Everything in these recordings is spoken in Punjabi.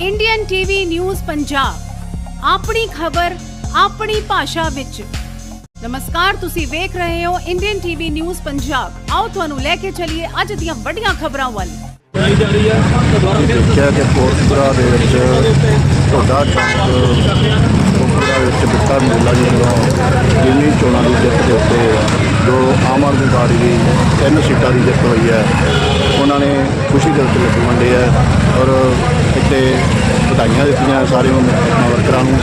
ਇੰਡੀਅਨ ਟੀਵੀ ਨਿਊਜ਼ ਪੰਜਾਬ ਆਪਣੀ ਖਬਰ, ਆਪਣੀ ਭਾਸ਼ਾ ਵਿੱਚ। ਨਮਸਕਾਰ, ਤੁਸੀਂ ਵੇਖ ਰਹੇ ਹੋ ਇੰਡੀਅਨ ਟੀਵੀ ਨਿਊਜ਼ ਪੰਜਾਬ ਆਓ ਤੁਹਾਨੂੰ ਲੈ ਕੇ ਚੱਲੀਏ ਅੱਜ ਦੀਆਂ ਵੱਡੀਆਂ ਖਬਰਾਂ ਵੱਲ। ਦੇਖਿਆ ਕਿ ਕੋਟਪੁਰਾ ਦੇ ਵਿੱਚ ਤੁਹਾਡਾ ਚੌਂਕ ਕੋਟਪੁਰਾ ਵਿੱਚ ਬਿੱਟਾ ਮੇਲਾ ਜੀ ਵੱਲੋਂ ਜਿਮਨੀ ਚੋਣਾਂ ਦੀ ਜਿੱਤ ਦੇ ਉੱਤੇ ਜੋ ਆਮ ਆਦਮੀ ਪਾਰਟੀ ਦੀ ਤਿੰਨ ਸੀਟਾਂ ਦੀ ਜਿੱਤ ਹੋਈ ਹੈ ਉਹਨਾਂ ਨੇ ਖੁਸ਼ੀ ਦੇ ਉੱਤੇ ਲੱਡੂ ਵੰਡੇ ਹੈ ਔਰ ਇੱਥੇ ਵਧਾਈਆਂ ਦਿੱਤੀਆਂ ਸਾਰੇ ਵਰਕਰਾਂ ਨੂੰ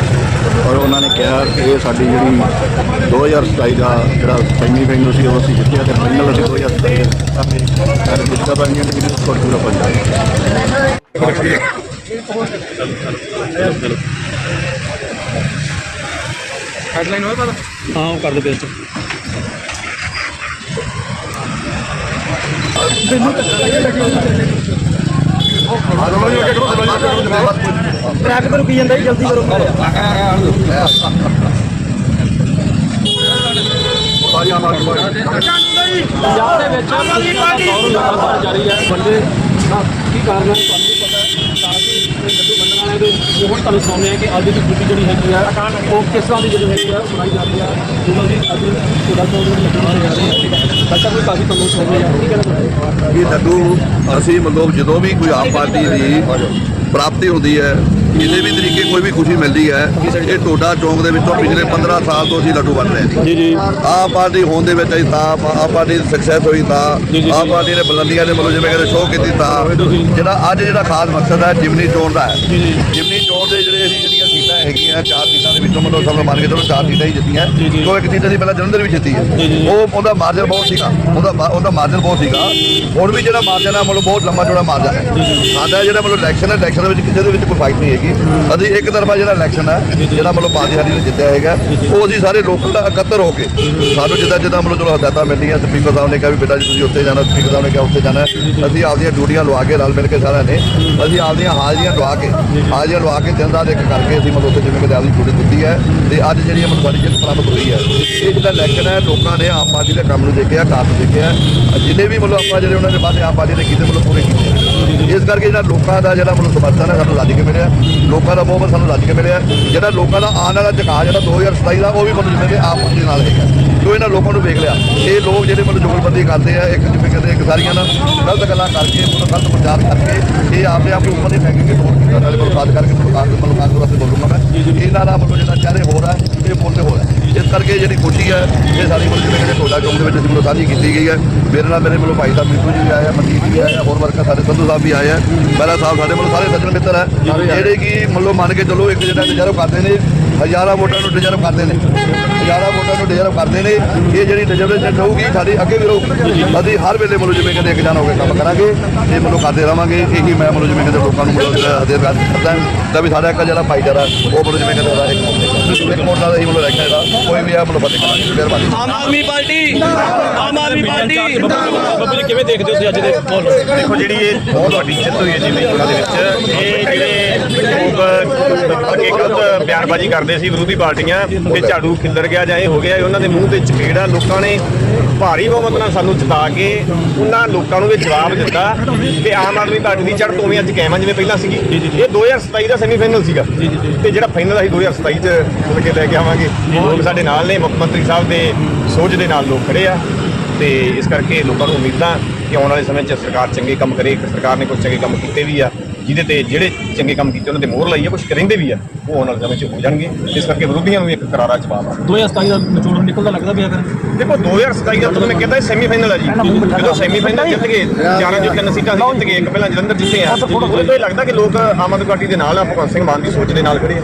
ਔਰ ਉਹਨਾਂ ਨੇ ਕਿਹਾ ਕਿ ਇਹ ਸਾਡੀ ਜਿਹੜੀ 2027 ਦਾ ਜਿਹੜਾ ਸੈਮੀ ਫਾਈਨਲ ਸੀ ਉਹ ਅਸੀਂ ਜਿੱਤਿਆ ਤੇ ਫਾਈਨਲ ਅਸੀਂ 2027 ਦਾ ਜਿੱਤਿਆ ਬਣ ਗਿਆ ਕਿ ਕੋਟਪੁਰਾ ਪੰਜਾਬ ਹੈਡਲਾਈਨ ਹੋਇਆ ਪਤਾ ਹਾਂ ਉਹ ਕਰ ਦੇ ਪੇਸਟ ਟਰੈਕ ਤੇ ਰੁਕੀ ਜਾਂਦਾ ਜੀ? ਜਲਦੀ ਕਰੋ। ਪੰਜਾਬ ਦੇ ਵਿੱਚ ਲਗਾਤਾਰ ਜਾਰੀ ਹੈ। ਬੰਦੇ ਕੀ ਕਾਰਨ ਹੈ? ਤੁਹਾਨੂੰ ਪਤਾ ਹੈ? ਤਾਂ ਕਿ ਲੱਡੂ ਵੰਡਣ ਵਾਲੇ ਦੇ ਇਹ ਹੁਣ ਤੁਹਾਨੂੰ ਸੁਣਾਉਂਦੇ ਆ ਕਿ ਅੱਜ ਦੀ ਡਿਊਟੀ ਜਿਹੜੀ ਹੈਗੀ ਆ, ਉਹ ਕਿਸ ਤਰ੍ਹਾਂ ਦੀ ਜਿਹੜੀ ਹੈਗੀ ਆ ਉਹ ਬਣਾਈ ਜਾਂਦੀ ਆ ਉਹਨਾਂ ਦੀ ਅੱਜ ਤੁਹਾਡਾ ਤੋਂ ਜਿਹੜੇ ਜਾ ਰਹੇ ਆ ਬੱਚਾ ਕੋਈ ਕਾਫੀ ਤੁਹਾਨੂੰ ਸੁਣਦੇ ਆ ਇਹ ਲੱਡੂ ਅਸੀਂ ਮਤਲਬ ਜਦੋਂ ਵੀ ਕੋਈ ਆਮ ਪਾਰਟੀ ਦੀ ਪ੍ਰਾਪਤੀ ਹੁੰਦੀ ਹੈ ਕਿਸੇ ਵੀ ਤਰੀਕੇ ਕੋਈ ਵੀ ਖੁਸ਼ੀ ਮਿਲਦੀ ਹੈ ਇਹ ਟੋਡਾ ਚੌਂਕ ਦੇ ਵਿੱਚੋਂ ਪਿਛਲੇ 15 ਸਾਲ ਤੋਂ ਅਸੀਂ ਲੱਡੂ ਵੰਡ ਰਹੇ ਹਾਂ ਜੀ ਜੀ। ਆਮ ਪਾਰਟੀ ਹੋਣ ਦੇ ਵਿੱਚ ਅਸੀਂ ਤਾਂ ਆਮ ਪਾਰਟੀ ਦੀ ਸਕਸੈਸ ਹੋਈ ਤਾਂ ਆਮ ਪਾਰਟੀ ਨੇ ਬੁਲੰਦੀਆਂ ਦੇ ਮਤਲਬ ਜਿਵੇਂ ਕਹਿੰਦੇ ਸ਼ੋਅ ਕੀਤੀ ਤਾਂ ਜਿਹੜਾ ਅੱਜ ਜਿਹੜਾ ਖਾਸ ਮਕਸਦ ਹੈ ਜਿਮਨੀ ਚੋਣ ਦਾ ਹੈ। ਜਿਮਨੀ ਚੋਣ ਦੇ ਜਿਹੜੇ ਅਸੀਂ ਜਿਹੜੀਆਂ ਹੈਗੀਆਂ ਚਾਰ ਸੀਟਾਂ ਦੇ ਵਿੱਚੋਂ ਮਤਲਬ ਸਭ ਨੂੰ ਮੰਨ ਕੇ ਚਲੋ ਚਾਰ ਸੀਟਾਂ ਹੀ ਜਿੱਤੀਆਂ। ਉਹ ਇੱਕ ਸੀਟ ਅਸੀਂ ਪਹਿਲਾਂ ਜਲੰਧਰ ਵੀ ਜਿੱਤੀ ਹੈ ਉਹ ਉਹਦਾ ਮਾਰਜਨ ਬਹੁਤ ਸੀਗਾ। ਉਹਦਾ ਉਹਦਾ ਮਾਰਜਨ ਬਹੁਤ ਸੀਗਾ। ਹੁਣ ਵੀ ਜਿਹੜਾ ਮਾਰਜਨ ਹੈ ਮਤਲਬ ਬਹੁਤ ਲੰਮਾ ਚੌੜਾ ਮਾਰਜਨ ਹੈ ਸਾਡਾ ਜਿਹੜਾ ਮਤਲਬ ਇਲੈਕਸ਼ਨ ਹੈ ਇਲੈਕਸ਼ਨ ਦੇ ਵਿੱਚ ਕਿਸੇ ਦੇ ਵਿੱਚ ਕੋਈ ਫਾਈਟ ਨਹੀਂ ਹੈਗੀ। ਅਸੀਂ ਇੱਕ ਤਰਫਾ ਜਿਹੜਾ ਇਲੈਕਸ਼ਨ ਹੈ ਜਿਹੜਾ ਮਤਲਬ ਪਾਰਟੀ ਸਾਡੀ ਨੇ ਜਿੱਤਿਆ ਹੈਗਾ ਉਹ ਅਸੀਂ ਸਾਰੇ ਲੋਕਾਂ ਦਾ ਇਕੱਤਰ ਹੋ ਕੇ ਸਾਨੂੰ ਜਿੱਦਾਂ ਜਿੱਦਾਂ ਮਤਲਬ ਚਲੋ ਹਦਾਇਤਾਂ ਮਿਲਦੀਆਂ ਸਪੀਕਰ ਸਾਹਿਬ ਨੇ ਕਿਹਾ ਵੀ ਬੇਟਾ ਜੀ ਤੁਸੀਂ ਉੱਥੇ ਜਾਣਾ ਸਪੀਕਰ ਸਾਹਿਬ ਨੇ ਕਿਹਾ ਉੱਥੇ ਜਾਣਾ। ਅਸੀਂ ਆਪਦੀਆਂ ਡਿਊਟੀਆਂ ਲਵਾ ਕੇ ਰਲ ਮਿਲ ਕੇ ਸਾਰਿਆਂ ਨੇ ਅਸੀਂ ਆਪਦੀਆਂ ਹਾਜ਼ਰੀਆਂ ਲਵਾ ਕੇ ਹਾਜ਼ਰੀਆਂ ਲਵਾ ਕੇ ਦਿਨ ਰਾਤ ਇੱਕ ਕਰਕੇ ਅਸੀਂ ਮਤਲਬ ਉੱਥੇ ਜਿਵੇਂ ਕਿ ਆਪਦੀ ਡਿਊਟੀ ਦਿੱਤੀ ਹੈ ਤੇ ਅੱਜ ਜਿਹੜੀ ਮਤਲਬ ਸਾਡੀ ਜਿੱਤ ਪ੍ਰਾਪਤ ਹੋਈ ਹੈ, ਇਹ ਜਿਹੜਾ ਇਲੈਕਸ਼ਨ ਹੈ, ਲੋਕਾਂ ਨੇ ਆਮ ਆਦਮੀ ਦੇ ਕੰਮ ਨੂੰ ਦੇਖਿਆ ਕਾਰਜ ਦੇਖਿਆ, ਜਿੰਨੇ ਵੀ ਮਤਲਬ ਆਪਾਂ ਜਿਹੜੇ ਉਹਨਾਂ ਦੇ ਵਾਅਦੇ ਆਮ ਪਾਰਟੀ ਨੇ ਕੀਤੇ ਮਤਲਬ ਪੂਰੇ ਕੀਤੇ ਇਸ ਕਰਕੇ ਜਿਹੜਾ ਲੋਕਾਂ ਦਾ ਜਿਹੜਾ ਮਤਲਬ ਸਮਰਥਨ ਹੈ, ਸਾਨੂੰ ਰੱਜ ਕੇ ਮਿਲਿਆ। ਲੋਕਾਂ ਦਾ ਬਹੁਤ ਸਾਨੂੰ ਰੱਜ ਕੇ ਮਿਲਿਆ। ਜਿਹੜਾ ਲੋਕਾਂ ਦਾ ਆਉਣ ਵਾਲਾ ਝੁਕਾਅ ਜਿਹੜਾ 2027 ਦਾ, ਉਹ ਵੀ ਮਤਲਬ ਜਿਵੇਂ ਕਿ ਆਪ ਦੇ ਨਾਲ ਹੈਗਾ। ਜੋ ਇਹਨਾਂ ਲੋਕਾਂ ਨੂੰ ਵੇਖ ਲਿਆ। ਇਹ ਲੋਕ ਜਿਹੜੇ ਮਤਲਬ ਜੁਗਲਬੰਦੀ ਕਰਦੇ ਆ, ਇੱਕ ਜਿਵੇਂ ਕਹਿੰਦੇ ਇੱਕ ਸਾਰੀਆਂ ਨਾਲ ਗਲਤ ਗੱਲਾਂ ਕਰਕੇ ਮਤਲਬ ਗਲਤ ਪ੍ਰਚਾਰ ਕਰਕੇ ਇਹ ਆਪਣੇ ਆਪ ਨੂੰ ਉੱਪਰ ਨਹੀਂ ਫੈਂਕ ਕੇ ਤੋੜ ਕੇ ਨਾਲੇ ਮਤਲਬ ਕਰਕੇ ਮਤਲਬ ਕਾਂਗਰਸ ਮਤਲਬ ਕਾਂਗਰਸ ਵਾਸਤੇ ਬੋਲੂੰਗਾ ਮੈਂ। ਇਹਨਾਂ ਦਾ ਮਤਲਬ ਜਿਹੜਾ ਚਾਰੇ ਹੋ ਰਿਹਾ ਇਹ ਬੋਲਦੇ ਹੋ ਰਿਹਾ ਇਸ ਕਰਕੇ ਜਿਹੜੀ ਖੁਸ਼ੀ ਹੈ ਇਹ ਸਾਡੀ ਮਤਲਬ ਜਿਵੇਂ ਕਹਿੰਦੇ ਟੋਡਾ ਚੌਂਕ ਦੇ ਵਿੱਚ ਅਸੀਂ ਮਤਲਬ ਸਾਂਝੀ ਕੀਤੀ ਗਈ ਹੈ ਮੇਰੇ ਨਾਲ ਮੇਰੇ ਮਤਲਬ ਭਾਈ ਸਾਹਿਬ ਮਿੱਠੂ ਜੀ ਆਇਆ ਆਏ ਆ, ਮਨਦੀਪ ਜੀ ਆਏ ਹੋਰ ਵਰਕਰ ਸਾਡੇ ਸੰਧੂ ਸਾਹਿਬ ਵੀ ਆਏ ਆ। ਪਹਿਲਾ ਸਾਹਿਬ ਸਾਡੇ ਮਤਲਬ ਸਾਰੇ ਸੱਜਣ ਮਿੱਤਰ ਹੈ ਜਿਹੜੇ ਕਿ ਮਤਲਬ ਮੰਨ ਕੇ ਚੱਲੋ ਇੱਕ ਜਿਹੜਾ ਡਿਜ਼ਰਵ ਕਰਦੇ ਨੇ ਹਜ਼ਾਰਾਂ ਵੋਟਾਂ ਨੂੰ ਡਿਜ਼ਰਵ ਕਰਦੇ ਨੇ। ਹਜ਼ਾਰਾਂ ਵੋਟਾਂ ਨੂੰ ਡਿਜ਼ਰਵ ਕਰਦੇ ਨੇ। ਇਹ ਜਿਹੜੀ ਡਿਜ਼ਰਵੇਸ਼ਨ ਰਹੂਗੀ ਸਾਡੀ ਅੱਗੇ ਵੀ ਰਹੂਗੀ। ਅਸੀਂ ਹਰ ਵੇਲੇ ਮਤਲਬ ਜਿਵੇਂ ਕਹਿੰਦੇ ਇੱਕ ਜਾਨ ਹੋ ਕੇ ਕੰਮ ਕਰਾਂਗੇ ਤੇ ਮਤਲਬ ਕਰਦੇ ਰਵਾਂਗੇ। ਇਹੀ ਮੈਂ ਮਤਲਬ ਜਿਵੇਂ ਕਹਿੰਦੇ ਲੋਕਾਂ ਨੂੰ ਮਤਲਬ ਹਦੇ ਕਰਦਾ ਤਾਂ ਵੀ ਸਾਡਾ ਇੱਕ ਜਿਹੜਾ ਭਾਈਚਾਰਾ ਉਹ ਮਤਲਬ ਜਿਵੇਂ ਕਹਿੰਦੇ ਇੱਕ ਇੱਕ ਮੋੜ ਨਾਲ ਹੀ ਮਤਲਬ ਰੱਖਿਆ ਇਹਦਾ ਕੋਈ ਵੀ ਆ ਮਤਲਬ ਫਤਿਹ ਕਰਾਂਗੇ ਮਿਹਰਬਾਨੀ ਆਮ ਆਦਮੀ ਪਾਰਟੀ ਆਮ ਆਦਮੀ ਪਾਰਟੀ। ਬੱਬੂ ਜੀ ਕਿਵੇਂ ਦੇਖਦੇ ਹੋ ਤੁਸੀਂ ਅੱਜ ਦੇ ਮਾਹੌਲ ਨੂੰ? ਦੇਖੋ ਜਿਹੜੀ ਇਹ ਬਹੁਤ ਵੱਡੀ ਜਿੱਤ ਹੋਈ ਹੈ ਜਿਵੇਂ ਚੋਣਾਂ ਦੇ ਵਿੱਚ ਇਹ ਜਿਹੜੇ ਲੋਕ ਅੱਗੇ ਗਲਤ ਬਿਆਨਬਾਜ਼ੀ ਕਰਦੇ ਸੀ ਵਿਰੋਧੀ ਪਾਰਟੀਆਂ ਕਿ ਝਾੜੂ ਖਿੱਲਰ ਗਿਆ ਜਾਂ ਇਹ ਹੋ ਗਿਆ ਉਹਨਾਂ ਦੇ ਮੂੰਹ ਤੇ ਚਪੇੜ ਆ ਲੋਕਾਂ ਨੇ ਭਾਰੀ ਬਹੁਮਤ ਨਾਲ ਸਾਨੂੰ ਜਿਤਾ ਕੇ ਉਹਨਾਂ ਲੋਕਾਂ ਨੂੰ ਇਹ ਜਵਾਬ ਦਿੱਤਾ ਕਿ ਆਮ ਆਦਮੀ ਪਾਰਟੀ ਦੀ ਚੜ੍ਹ ਤੋਂ ਵੀ ਅੱਜ ਕਾਇਮ ਜਿਵੇਂ ਪਹਿਲਾਂ ਸੀਗੀ। ਇਹ 2027 ਦਾ ਸੈਮੀਫਾਈਨਲ ਸੀਗਾ। ਤੇ ਜਿਹੜਾ ਫਾਈਨਲ ਅਸੀਂ 2027 ਚ ਖੁੱਲ ਕੇ ਲੈ ਕੇ ਆਵਾਂਗੇ। ਲੋਕ ਸਾਡੇ ਨਾਲ ਨੇ ਮੁੱਖ ਮੰਤਰੀ ਸਾਹਿਬ ਦੇ ਸੋਚ ਦੇ ਨਾਲ ਲੋਕ ਖੜੇ ਆ। ਤੇ ਇਸ ਕਰਕੇ ਲੋਕਾਂ ਨੂੰ ਉਮੀਦਾਂ ਕਿ ਆਉਣ ਵਾਲੇ ਸਮੇਂ 'ਚ ਸਰਕਾਰ ਚੰਗੇ ਕੰਮ ਕਰੇ, ਸਰਕਾਰ ਨੇ ਕੁਝ ਚੰਗੇ ਕੰਮ ਕੀਤੇ ਵੀ ਆ, ਜਿਹਦੇ ਤੇ ਜਿਹੜੇ ਚੰਗੇ ਕੰਮ ਕੀਤੇ, ਉਹਨਾਂ ਤੇ ਮੋਹਰ ਲਾਈ ਆ ਕੁਝ ਕਰਿੰਦੇ ਵੀ ਆ। ਉਹ ਆਉਣ ਵਾਲੇ ਸਮੇਂ 'ਚ ਹੋ ਜਾਣਗੇ। ਇਸ ਕਰਕੇ ਵਿਰੋਧੀਆਂ ਨੂੰ ਵੀ ਇੱਕ ਕਰਾਰਾ ਜਵਾਬ ਆ। 2027 ਦਾ ਨਿਚੋੜ ਨਿਕਲਦਾ ਲੱਗਦਾ ਪਿਆ ਫਿਰ? ਦੇਖੋ 2027 ਦਾ ਤੁਹਾਨੂੰ ਮੈਂ ਕਹਿੰਦਾ ਸੈਮੀਫਾਈਨਲ ਆ ਜੀ। ਜਦੋਂ ਸੈਮੀਫਾਈਨਲ ਜਿੱਤ ਗਏ ਜਾਣਾ ਜੋ ਤਿੰਨ ਸੀਟਾਂ ਜਿੱਤ ਗਏ ਇੱਕ ਪਹਿਲਾਂ ਜਲੰਧਰ ਜਿੱਤੇ ਆ। ਉਹਦੇ ਤੋਂ ਇਹ ਲੱਗਦਾ ਕਿ ਲੋਕ ਆਮ ਆਦਮੀ ਪਾਰਟੀ ਦੇ ਨਾਲ ਆ ਭਗਵੰਤ ਸਿੰਘ ਮਾਨ ਦੀ ਸੋਚ ਦੇ ਨਾਲ ਖੜੇ ਆ।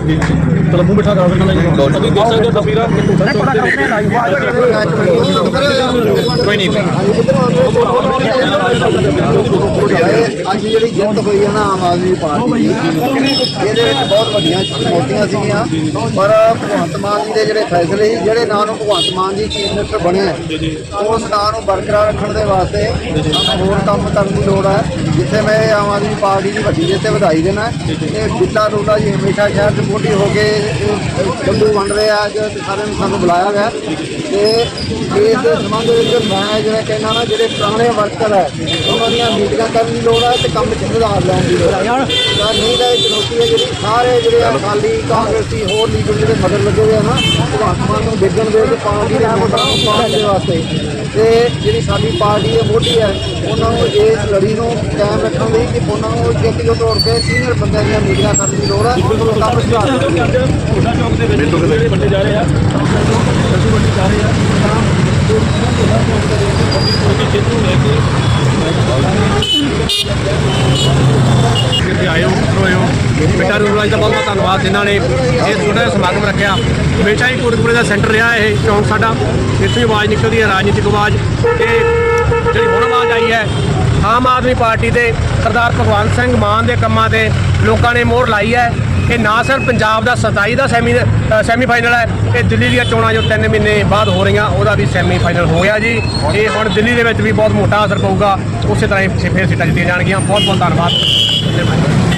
ਚਲੋ ਮੂੰਹ ਬਿਠਾ ਕਰਾ ਦੇਣਾ ਜੀ। ਅਸੀਂ ਦੇਖ ਸਕਦੇ ਹੋ ਤਸਵੀਰਾਂ। ਕੋਈ ਨਹੀਂ। ਅੱਜ ਜਿਹੜੀ ਜਿੱਤ ਹੋਈ ਹੈ ਨਾ ਆਮ ਆਦਮੀ ਪਾਰਟੀ ਦੀ ਇਹਦੇ ਵਿੱਚ ਬਹੁਤ ਵੱਡੀਆਂ ਚੁਣੌਤੀਆਂ ਸੀਗੀਆਂ। ਪਰ ਭਗਵੰਤ ਮਾਨ ਜੀ ਦੇ ਜਿਹੜੇ ਫੈਸਲੇ ਸੀ ਜਿਹੜੇ ਨਾਂ ਨੂੰ ਭਗਵੰਤ ਮਾਨ ਜੀ ਚੀਫ ਮਿਨਿਸਟਰ ਬਣੇ ਹੈ, ਉਸ ਨਾਂ ਨੂੰ ਬਰਕਰਾਰ ਰੱਖਣ ਦੇ ਵਾਸਤੇ ਸਾਨੂੰ ਹੋਰ ਕੰਮ ਕਰਨ ਦੀ ਲੋੜ ਹੈ ਜਿੱਥੇ ਮੈਂ ਆਮ ਆਦਮੀ ਪਾਰਟੀ ਦੀ ਵੱਡੀ ਜਿੱਤ ਤੇ ਵਧਾਈ ਦੇਣਾ ਇਹ ਬਿੱਲਾ ਰੋਡਾ ਜੀ ਹਮੇਸ਼ਾ ਸ਼ਹਿਰ 'ਚ ਮੋਢੀ ਹੋ ਕੇ ਬੰਦੂ ਵੰਡ ਰਹੇ ਆ ਅੱਜ ਸਾਰਿਆਂ ਨੂੰ ਸਾਨੂੰ ਬੁਲਾਇਆ ਗਿਆ। ਤੇ ਇਸ ਦੇ ਸੰਬੰਧ ਵਿੱਚ ਮੈਂ ਜਿਹੜਾ ਕਹਿੰਦਾ ਨਾ ਜਿਹੜੇ ਪੁਰਾਣੇ ਵਰਕਰ ਹੈ ਉਹਨਾਂ ਦੀਆਂ ਮੀਟਿੰਗਾਂ ਕਰਨ ਦੀ ਲੋੜ ਹੈ ਤੇ ਕੰਮ 'ਚ ਸੁਧਾਰ ਲਿਆਉਣ ਦੀ ਲੋੜ ਹੈ। ਤਾਂ ਨਹੀਂ ਤਾਂ ਇਹ ਚੁਣੌਤੀ ਹੈ ਜਿਹੜੀ ਸਾਰੇ ਜਿਹੜੇ ਆ ਅਕਾਲੀ ਕਾਂਗਰਸੀ ਹੋਰ ਲੀਡਰ ਜਿਹੜੇ ਮਗਰ ਲੱਗੇ ਹੋਏ ਆ ਨਾ ਭਗਵੰਤ ਮਾਨ ਨੂੰ ਡਿੱਗਣ ਦੇ ਤੇ ਪਾਰਟੀ ਦੇ ਵੋਟਾਂ ਨੂੰ ਪਾਉਣ ਦੇ ਵਾਸਤੇ। ਤੇ ਜਿਹੜੀ ਸਾਡੀ ਪਾਰਟੀ ਹੈ ਮੋਢੀ ਹੈ ਉਹਨਾਂ ਨੂੰ ਇਸ ਲੜੀ ਨੂੰ ਕਾਇਮ ਰੱਖਣ ਲਈ ਕਿ ਉਹਨਾਂ ਨੂੰ ਜੱਤੀ ਤੋਂ ਤੋੜ ਕੇ ਸੀਨੀਅਰ ਬੰਦਿਆਂ ਦੀਆਂ ਮੀਟਿੰਗਾਂ ਕਰਨ ਦੀ ਲੋੜ ਹੈ ਉਹ ਕੰਮ ਸੁਧਾਰ ਕਰਨੀ ਹੈ। ਤੁਹਾਡਾ ਚੌਕ ਦੇ ਵਿੱਚ ਜਿਹੜੇ ਵੱਡੇ ਜਾ ਰਹੇ ਆ ਲੱਡੂ ਵੱਡੇ ਜਾ ਰਹੇ ਆ ਤਾਂ ਖੇਤਰ ਬੇਟਾ ਰੂਰਾਜ ਦਾ ਬਹੁਤ ਬਹੁਤ ਧੰਨਵਾਦ, ਜਿਨ੍ਹਾਂ ਨੇ ਇਹ ਛੋਟਾ ਜਿਹਾ ਸਮਾਗਮ ਰੱਖਿਆ। ਹਮੇਸ਼ਾ ਹੀ ਕੋਟਕਪੂਰੇ ਦਾ ਸੈਂਟਰ ਰਿਹਾ ਇਹ ਚੌਂਕ ਸਾਡਾ। ਇੱਥੋਂ ਆਵਾਜ਼ ਨਿਕਲਦੀ ਹੈ, ਰਾਜਨੀਤਿਕ ਆਵਾਜ਼। ਤੇ ਜਿਹੜੀ ਹੁਣ ਆਵਾਜ਼ ਆਈ ਹੈ, ਆਮ ਆਦਮੀ ਪਾਰਟੀ ਦੇ ਸਰਦਾਰ ਭਗਵੰਤ ਸਿੰਘ ਮਾਨ ਦੇ ਕੰਮਾਂ ਤੇ ਲੋਕਾਂ ਨੇ ਮੋਹਰ ਲਾਈ ਹੈ। ਇਹ ਨਾ ਸਿਰਫ ਪੰਜਾਬ ਦਾ 27 ਦਾ ਸੈਮੀ ਸੈਮੀ ਫਾਈਨਲ ਹੈ, ਇਹ ਦਿੱਲੀ ਦੀਆਂ ਚੋਣਾਂ ਜੋ 3 ਮਹੀਨੇ ਬਾਅਦ ਹੋ ਰਹੀਆਂ, ਉਹਦਾ ਵੀ ਸੈਮੀ ਫਾਈਨਲ ਹੋ ਗਿਆ ਜੀ। ਇਹ ਹੁਣ ਦਿੱਲੀ ਦੇ ਵਿੱਚ ਵੀ ਬਹੁਤ ਮੋਟਾ ਅਸਰ ਪਊਗਾ, ਉਸੇ ਤਰ੍ਹਾਂ ਹੀ ਫਿਰ ਸੀਟਾਂ ਜਿੱਤੀਆਂ ਜਾਣਗੀਆਂ। ਬਹੁਤ ਬਹੁਤ ਧੰਨਵਾਦ।